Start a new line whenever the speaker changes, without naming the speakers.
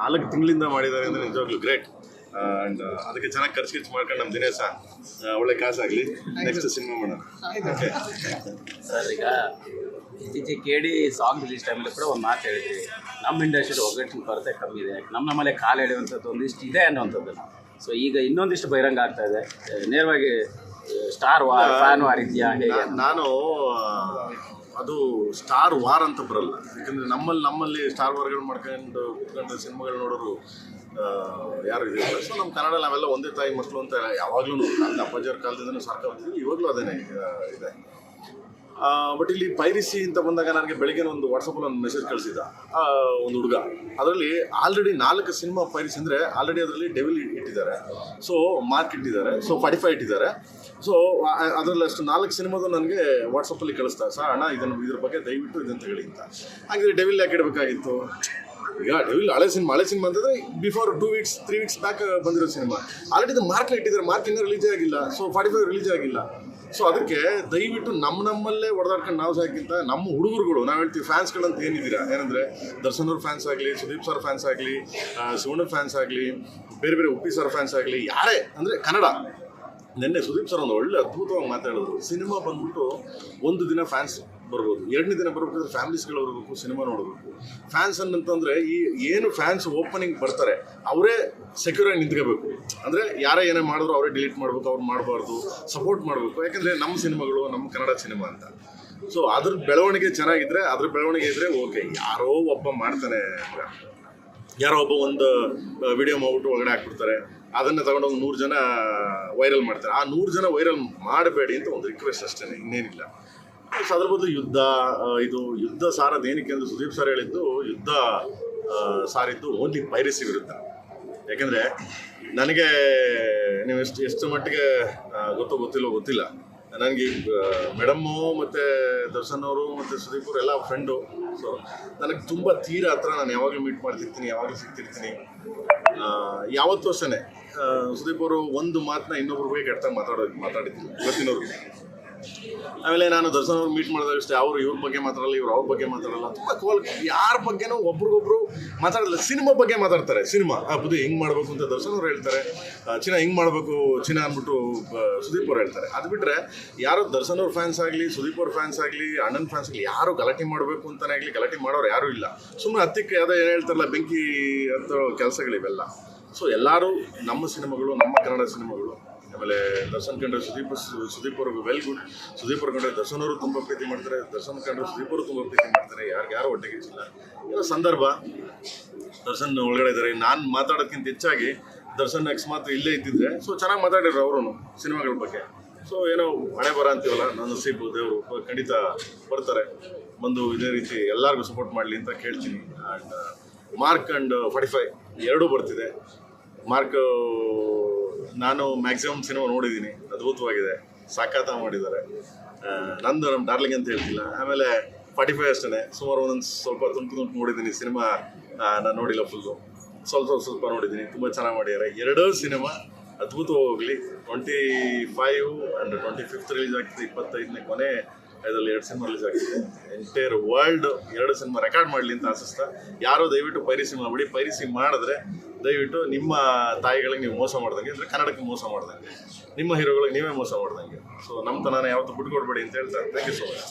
ನಾಲ್ಕು ತಿಂಗಳಿಂದ ಮಾಡಿದ್ದಾರೆ ಅಂದರೆ ನಿಜವಾಗ್ಲೂ ಗ್ರೇಟ್ ಅಂಡ್ ಅದಕ್ಕೆ ಚೆನ್ನಾಗಿ ಖರ್ಚು ಖರ್ಚು ಮಾಡ್ಕೊಂಡು ನಮ್ಮ ದಿನೇಶ ಒಳ್ಳೆ ಕಾಸಾಗಲಿ. ನೆಕ್ಸ್ಟ್ ಸಿನಿಮಾ ಮಾಡೋಣ.
ಸರ್ ಈಗ ಇತ್ತೀಚೆಗೆ ಕೆ ಡಿ ಸಾಂಗ್ ರಿಲೀಸ್ ಟೈಮಲ್ಲಿ ಕೂಡ ಒಂದು ಮಾತು ಹೇಳಿದ್ರಿ. ನಮ್ಮ ಇಂಡಸ್ಟ್ರಿ ಒಗ್ಗಟ್ಟಿನ ಕೊರತೆ ಕಮ್ಮಿ ಇದೆ. ನಮ್ಮ ನಮ್ಮಲ್ಲೇ ಕಾಲು ಎಳೆಯುವಂಥದ್ದು ಒಂದಿಷ್ಟು ಇದೆ ಅನ್ನೋವಂಥದ್ದು. ಸೊ ಈಗ ಇನ್ನೊಂದಿಷ್ಟು ಬಹಿರಂಗ ಆಗ್ತಾ ಇದೆ. ನೇರವಾಗಿ ಸ್ಟಾರ್ ವಾರ್ ಫ್ಯಾನ್ ವಾರ್ ಇದೆಯಾ ಹೇಗೆ
ನಾನು ಅದು ಸ್ಟಾರ್ ವಾರ್ ಅಂತ ಬರಲ್ಲ. ಯಾಕಂದರೆ ನಮ್ಮಲ್ಲಿ ನಮ್ಮಲ್ಲಿ ಸ್ಟಾರ್ ವಾರ್ಗಳು ಮಾಡ್ಕೊಂಡು ಕುತ್ಕೊಂಡು ಸಿನಿಮಾಗಳು ನೋಡೋರು ಯಾರು ಇದಿಲ್ಲ ಸೊ ನಮ್ಮ ಕನ್ನಡ ನಾವೆಲ್ಲ ಒಂದೇ ತಾಯಿ ಮಕ್ಕಳು ಅಂತ ಯಾವಾಗಲೂ ನಮ್ಮ ಅಪ್ಪಾಜಿಯವ್ರ ಕಾಲದಿಂದಲೂ ಸಾಕಾಗ್ತೀವಿ ಇವಾಗಲೂ ಅದೇನೆ ಇದೆ. ಬಟ್ ಇಲ್ಲಿ ಪೈರಿಸಿ ಅಂತ ಬಂದಾಗ ನನಗೆ ಬೆಳಗ್ಗೆ ಒಂದು ವಾಟ್ಸಪ್ಪಲ್ಲಿ ಒಂದು ಮೆಸೇಜ್ ಕಳಿಸಿದ ಒಂದು ಹುಡುಗ. ಅದರಲ್ಲಿ ಆಲ್ರೆಡಿ ನಾಲ್ಕು ಸಿನಿಮಾ ಪೈರಿಸಿ ಅಂದರೆ ಆಲ್ರೆಡಿ ಅದರಲ್ಲಿ ಡೆವಿಲ್ ಇಟ್ಟಿದ್ದಾರೆ. ಸೊ ಮಾರ್ಕ್ ಇಟ್ಟಿದ್ದಾರೆ. ಸೊ ಫಾರ್ಟಿ ಇಟ್ಟಿದ್ದಾರೆ. ಸೊ ಅದರಲ್ಲಿ ಅಷ್ಟು ನಾಲ್ಕು ಸಿನಿಮಾದ ನನಗೆ ವಾಟ್ಸಪ್ಪಲ್ಲಿ ಕಳಿಸ್ತಾರೆ ಸರ್ ಅಣ್ಣ ಇದನ್ನು ಇದ್ರ ಬಗ್ಗೆ ದಯವಿಟ್ಟು ಇದನ್ನು ಹೇಳಿ ಅಂತ. ಹಾಗಿದ್ರೆ ಡೆವಿಲ್ ಯಾಕೆ ಇಡಬೇಕಾಗಿತ್ತು? ಈಗ ಡೆವಿಲ್ ಹಳೆ ಸಿನಿಮಾ ಹಳೆ ಸಿನಿಮಾ ಅಂತಂದರೆ before two weeks three weeks back ಬಂದಿರೋ ಸಿನಿಮಾ. ಆಲ್ರೆಡಿ ಇದು ಮಾರ್ಕ್ ಇಟ್ಟಿದ್ದಾರೆ, ಮಾರ್ಕ್ ಇನ್ನೂ ರಿಲೀಸ್ ಆಗಿಲ್ಲ. ಸೊ ಫಾರ್ಟಿ ಫೈವ್ ರಿಲೀಸ್ ಆಗಿಲ್ಲ. ಸೊ ಅದಕ್ಕೆ ದಯವಿಟ್ಟು ನಮ್ಮ ನಮ್ಮಲ್ಲೇ ಹೊಡೆದಾಡ್ಕೊಂಡು ನಾವು ಸಾಕಿಂತ ನಮ್ಮ ಹುಡುಗರುಗಳು, ನಾವು ಹೇಳ್ತೀವಿ ಫ್ಯಾನ್ಸ್ಗಳಂತ ಏನಿದ್ದೀರಾ? ಏನಂದರೆ ದರ್ಶನ್ ಅವ್ರ ಫ್ಯಾನ್ಸ್ ಆಗಲಿ, ಸುದೀಪ್ ಸರ್ ಫ್ಯಾನ್ಸ್ ಆಗಲಿ ಶಿವಣ್ಣ ಫ್ಯಾನ್ಸ್ ಆಗಲಿ, ಬೇರೆ ಬೇರೆ ಉಪ್ಪಿ ಸರ್ ಫ್ಯಾನ್ಸ್ ಆಗಲಿ, ಯಾರೇ, ಅಂದರೆ ಕನ್ನಡ. ನಿನ್ನೆ ಸುದೀಪ್ ಸರ್ ಒಂದು ಒಳ್ಳೆ ಅದ್ಭುತವಾಗಿ ಮಾತಾಡಿದ್ರು. ಸಿನಿಮಾ ಬಂದ್ಬಿಟ್ಟು ಒಂದು ದಿನ ಫ್ಯಾನ್ಸ್ ಬರ್ಬೋದು. ಎರಡನೇ ದಿನ ಬರ್ಬೇಕಾದ್ರೆ ಫ್ಯಾಮಿಲೀಸ್ಗಳು ಬರಬೇಕು ಸಿನಿಮಾ ನೋಡಬೇಕು. ಫ್ಯಾನ್ಸ್ ಅನ್ನಂತಂದ್ರೆ ಈ ಏನು ಫ್ಯಾನ್ಸ್ ಓಪನಿಂಗ್ ಬರ್ತಾರೆ, ಅವರೇ ಸೆಕ್ಯೂರಾಗಿ ನಿಂತ್ಕೋಬೇಕು. ಅಂದರೆ ಯಾರೇ ಏನೇ ಮಾಡಿದ್ರು ಅವರೇ ಡಿಲೀಟ್ ಮಾಡಬೇಕು, ಅವ್ರು ಮಾಡಬಾರ್ದು ಸಪೋರ್ಟ್ ಮಾಡಬೇಕು. ಯಾಕಂದರೆ ನಮ್ಮ ಸಿನಿಮಾಗಳು ನಮ್ಮ ಕನ್ನಡ ಸಿನಿಮಾ ಅಂತ. ಸೊ ಅದ್ರ ಬೆಳವಣಿಗೆ ಚೆನ್ನಾಗಿದ್ರೆ, ಅದ್ರ ಬೆಳವಣಿಗೆ ಇದ್ರೆ ಓಕೆ ಯಾರೋ ಒಬ್ಬ ಮಾಡ್ತಾನೆ. ಯಾರೋ ಒಬ್ಬ ಒಂದು ವಿಡಿಯೋ ಮಾಡ್ಬಿಟ್ಟು ಒಳಗಡೆ ಹಾಕ್ಬಿಡ್ತಾರೆ. ಅದನ್ನ ತಗೊಂಡೋಗಿ ನೂರು ಜನ ವೈರಲ್ ಮಾಡ್ತಾರೆ. ಆ ನೂರು ಜನ ವೈರಲ್ ಮಾಡಬೇಡಿ ಅಂತ ಒಂದು ರಿಕ್ವೆಸ್ಟ್ ಅಷ್ಟೇ, ಇನ್ನೇನಿಲ್ಲ. ಅದ್ರ ಬದಲು ಯುದ್ಧ ಇದು ಯುದ್ಧ ಸಾರದು ಏನಕ್ಕೆ ಅಂದ್ರೆ ಸುದೀಪ್ ಸರ್ ಹೇಳಿದ್ದು, ಯುದ್ಧ ಸಾರಿದ್ದು ಓನ್ಲಿ ಪೈರಸಿ ವಿರುದ್ಧ. ಯಾಕೆಂದರೆ ನನಗೆ, ನೀವು ಎಷ್ಟು ಎಷ್ಟು ಮಟ್ಟಿಗೆ ಗೊತ್ತು ಗೊತ್ತೋ ಗೊತ್ತಿಲ್ಲೋ ಗೊತ್ತಿಲ್ಲ. ನನಗೆ ಮೇಡಮ್ಮು ಮತ್ತು ದರ್ಶನ್ ಅವರು ಮತ್ತು ಸುದೀಪ್ ಅವರು ಎಲ್ಲ ಫ್ರೆಂಡು ಸೊ ನನಗೆ ತುಂಬ ತೀರ ಹತ್ರ ನಾನು ಯಾವಾಗಲೂ ಮೀಟ್ ಮಾಡ್ತಿರ್ತೀನಿ, ಯಾವಾಗಲೂ ಸಿಗ್ತಿರ್ತೀನಿ. ಯಾವತ್ತೂ ಅಷ್ಟೇ ಸುದೀಪ್ ಅವರು ಒಂದು ಮಾತನ್ನ ಬಗ್ಗೆ ಕೆಟ್ಟದಾಗ ಮಾತಾಡೋದು ಮಾತಾಡಿದ್ದಿಲ್ಲ ಇವತ್ತಿನವ್ರಿಗೆ ಆಮೇಲೆ ನಾನು ದರ್ಶನ್ ಅವ್ರು ಮೀಟ್ ಮಾಡಿದಾಗ ಅಷ್ಟೇ, ಅವ್ರು ಇವ್ರ ಬಗ್ಗೆ ಮಾತಾಡಲ್ಲ, ಇವ್ರು ಅವ್ರ ಬಗ್ಗೆ ಮಾತಾಡಲ್ಲ. ತುಂಬ ಕೋಲ್ ಯಾರ ಬಗ್ಗೆನೂ ಒಬ್ರಿಗೊಬ್ರು ಮಾತಾಡಲ್ಲ, ಸಿನಿಮಾ ಬಗ್ಗೆ ಮಾತಾಡ್ತಾರೆ, ಸಿನಿಮಾ. ಆ, ಬುದ್ಧಿ ಹಿಂಗೆ ಮಾಡಬೇಕು ಅಂತ ದರ್ಶನ್ ಅವ್ರು ಹೇಳ್ತಾರೆ ಚಿನ್ನ ಹಿಂಗೆ ಮಾಡಬೇಕು ಚಿನ್ನ ಅಂದ್ಬಿಟ್ಟು ಸುದೀಪ್ ಅವ್ರು ಹೇಳ್ತಾರೆ. ಅದು ಬಿಟ್ಟರೆ ಯಾರು ದರ್ಶನ್ ಅವ್ರ ಫ್ಯಾನ್ಸ್ ಆಗಲಿ, ಸುದೀಪ್ ಅವ್ರ ಫ್ಯಾನ್ಸ್ ಆಗಲಿ, ಅಣ್ಣನ ಫ್ಯಾನ್ಸ್ ಆಗಲಿ, ಯಾರು ಗಲಾಟೆ ಮಾಡಬೇಕು ಅಂತಲೇ ಆಗಲಿ, ಗಲಾಟೆ ಮಾಡೋರು ಯಾರೂ ಇಲ್ಲ. ಸುಮ್ಮನೆ ಹತ್ತಿಕ್ಕೆ ಯಾವುದೋ ಏನು ಹೇಳ್ತಾರಲ್ಲ, ಬೆಂಕಿ ಅಂತ ಕೆಲಸಗಳಿವೆಲ್ಲ. ಸೊ ಎಲ್ಲರೂ ನಮ್ಮ ಸಿನಿಮಾಗಳು, ನಮ್ಮ ಕನ್ನಡ ಸಿನಿಮಾಗಳು ಆಮೇಲೆ ದರ್ಶನ್ ಕಂಡ್ರೆ ಸುದೀಪ್ ಸುದೀಪ್ ಅವ್ರಿಗೆ ವೆಲ್ ಗುಡ್ ಸುದೀಪ್ ಅವ್ರ ಕಂಡ್ರೆ ದರ್ಶನ್ ಅವರು ತುಂಬ ಪ್ರೀತಿ ಮಾಡ್ತಾರೆ. ದರ್ಶನ್ ಕಂಡ್ರೆ ಸುದೀಪ್ ಅವರು ತುಂಬ ಪ್ರೀತಿ ಮಾಡ್ತಾರೆ. ಯಾರಿಗೆ ಯಾರು ಹೊಟ್ಟೆಗೆ ಹೆಚ್ಚಿಲ್ಲ ಏನೋ ಸಂದರ್ಭ. ದರ್ಶನ್ ಒಳಗಡೆ ಇದ್ದಾರೆ ನಾನು ಮಾತಾಡೋದಕ್ಕಿಂತ ಹೆಚ್ಚಾಗಿ ದರ್ಶನ್ ಅಕಸ್ಮಾತ್ ಇಲ್ಲೇ ಇದ್ದಿದ್ರೆ ಸೊ ಚೆನ್ನಾಗಿ ಮಾತಾಡಿದ್ರು ಅವರು ಸಿನಿಮಾಗಳ ಬಗ್ಗೆ. ಸೊ ಏನೋ ಹಣೆ ಬರ ಅಂತೀವಲ್ಲ ನನ್ನ ಸೀಬು ದೇವರು, ಖಂಡಿತ ಬರ್ತಾರೆ. ಬಂದು ಇದೇ ರೀತಿ ಎಲ್ಲರಿಗೂ ಸಪೋರ್ಟ್ ಮಾಡಲಿ ಅಂತ ಕೇಳ್ತೀನಿ. And Mark and forty five ಎರಡೂ ಬರ್ತಿದೆ. ಮಾರ್ಕ್ ನಾನು ಮ್ಯಾಕ್ಸಿಮಮ್ ಸಿನಿಮಾ ನೋಡಿದ್ದೀನಿ. ಅದ್ಭುತವಾಗಿದೆ. ಸಾಕಾತ ಮಾಡಿದ್ದಾರೆ. ನಂದು ನಮ್ಮ ಡಾರ್ಲಿಂಗ್ ಅಂತ ಹೇಳ್ತಿಲ್ಲ. ಆಮೇಲೆ ಫಾರ್ಟಿ ಫೈವ್ ಅಷ್ಟೇ ಸುಮಾರು ಒಂದೊಂದು ಸ್ವಲ್ಪ ತುಂಟು ತುಂಟು ನೋಡಿದ್ದೀನಿ ಸಿನಿಮಾ ನಾನು ನೋಡಿಲ್ಲ ಫುಲ್ಲು ಸ್ವಲ್ಪ ಸ್ವಲ್ಪ ಸ್ವಲ್ಪ ನೋಡಿದ್ದೀನಿ. ತುಂಬ ಚೆನ್ನಾಗಿ ಮಾಡಿದ್ದಾರೆ. ಎರಡೂ ಸಿನಿಮಾ ಅದ್ಭುತವಾಗಿ ಹೋಗಲಿ twenty five and twenty fifth release ಆಗ್ತಿದೆ ಇಪ್ಪತ್ತೈದನೇ ಕೊನೆ. ಇದರಲ್ಲಿ ಎರಡು ಸಿನಿಮಾ ರಿಲೀಸ್ ಆಗ್ತಿದೆ. ಎಂಟೈರ್ ವರ್ಲ್ಡ್ ಎರಡು ಸಿನಿಮಾ ರೆಕಾರ್ಡ್ ಮಾಡಲಿ ಅಂತ ಆಶಿಸ್ತಾ ಯಾರೋ ದಯವಿಟ್ಟು ಪೈರಿಸಿ ಮಾಡಿಬಿಡಿ. ಪೈರಿಸಿ ಮಾಡಿದ್ರೆ ದಯವಿಟ್ಟು ನಿಮ್ಮ ತಾಯಿಗಳಿಗೆ ನೀವು ಮೋಸ ಮಾಡ್ದಂಗೆ, ಅಂದರೆ ಕನ್ನಡಕ್ಕೆ ಮೋಸ ಮಾಡ್ದಂಗೆ. ನಿಮ್ಮ ಹೀರೋಗಳಿಗೆ ನೀವೇ ಮೋಸ ಮಾಡ್ದಂಗೆ. ಸೊ ನಮ್ಮ ತನನ ಯಾವತ್ತೂ ಬಿಟ್ಕೊಡ್ಬೇಡಿ ಅಂತ ಹೇಳ್ತಾರೆ ಥ್ಯಾಂಕ್ ಯು ಸೊ ಮಚ್